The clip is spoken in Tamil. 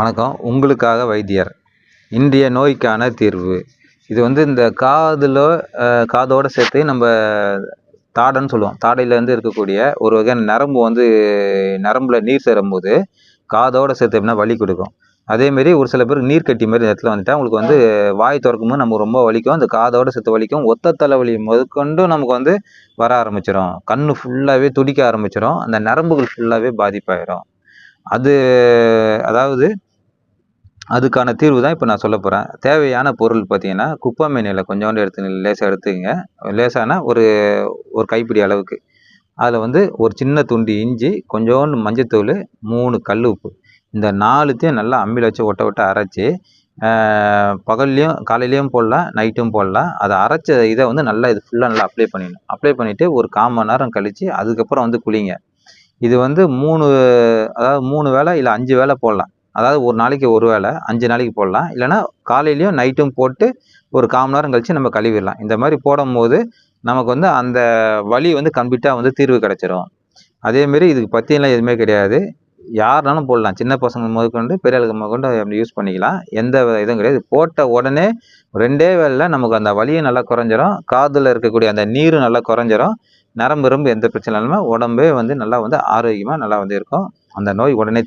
வணக்கம். உங்களுக்காக வைத்தியர். இன்றைய நோய்க்கான தீர்வு. இது வந்து இந்த காதில் காதோடு சேர்த்து நம்ம தாடைன்னு சொல்லுவோம். தாடையிலேருந்து இருக்கக்கூடிய ஒரு வகையான நரம்பு வந்து நரம்பில் நீர் சேரும்போது காதோடு சேர்த்து எப்படின்னா வலி கொடுக்கும். அதேமாரி ஒரு சில பேருக்கு நீர் கட்டி மாதிரி இந்த இடத்துல வந்துட்டால் உங்களுக்கு வந்து வாய் திறக்கும்போது நமக்கு ரொம்ப வலிக்கும். அந்த காதோடு சேர்த்து வலிக்கும். ஒத்த தலைவலி முதற்கொண்டு நமக்கு வந்து வர ஆரம்பிச்சிடும் கண் ஃபுல்லாகவே துடிக்க ஆரம்பிச்சிடும் அந்த நரம்புகள் ஃபுல்லாகவே பாதிப்பாயிடும் அது அதாவது அதுக்கான தீர்வு தான் இப்போ நான் சொல்ல போகிறேன் தேவையான பொருள் பார்த்தீங்கன்னா குப்பை இலை கொஞ்சோண்டு எடுத்து லேசாக எடுத்துக்கங்க. லேசானா ஒரு ஒரு கைப்பிடி அளவுக்கு. அதில் வந்து ஒரு சின்ன துண்டு இஞ்சி கொஞ்சோண்டு மஞ்சத்தூள் மூணு கல் உப்பு. இந்த நாலுத்தையும் நல்லா அம்மியில் வச்சு ஒட்ட விட்டு அரைச்சி பகல்லையும் காலையிலையும் போடலாம் நைட்டும் போடலாம். அதை அரைச்ச இதை வந்து நல்லா இது ஃபுல்லாக நல்லா அப்ளை பண்ணிடணும். அப்ளை பண்ணிவிட்டு ஒரு கால் மணி நேரம் கழித்து அதுக்கப்புறம் வந்து குளிங்க. இது வந்து மூணு அதாவது மூணு வேளை இல்லை அஞ்சு வேளை போடலாம். அதாவது ஒரு நாளைக்கு ஒரு வேளை அஞ்சு நாளைக்கு போடலாம். இல்லைனா காலையிலையும் நைட்டும் போட்டு ஒரு கால் நேரம் கழித்து நம்ம கழுவிடலாம். இந்த மாதிரி போடும்போது நமக்கு வந்து அந்த வலி வந்து கம்ப்ளீட்டாக வந்து தீர்வு கிடச்சிரும். அதேமாரி இதுக்கு பற்றியெல்லாம் எதுவுமே கிடையாது. யாருனாலும் போடலாம். சின்ன பசங்க முதற்கொண்டு பெரிய ஆளுங்க முதற்கொண்டு அப்படி யூஸ் பண்ணிக்கலாம். எந்த இதுவும் கிடையாது. போட்ட உடனே ரெண்டே வேலையில் நமக்கு அந்த வலியும் நல்லா குறைஞ்சிரும். காதில் இருக்கக்கூடிய அந்த நீரும் நல்லா குறைஞ்சிரும். நரம்பு எந்த பிரச்சனை இல்லாமல் உடம்பே வந்து நல்லா வந்து ஆரோக்கியமாக நல்லா வந்து இருக்கும். அந்த நோய் உடனே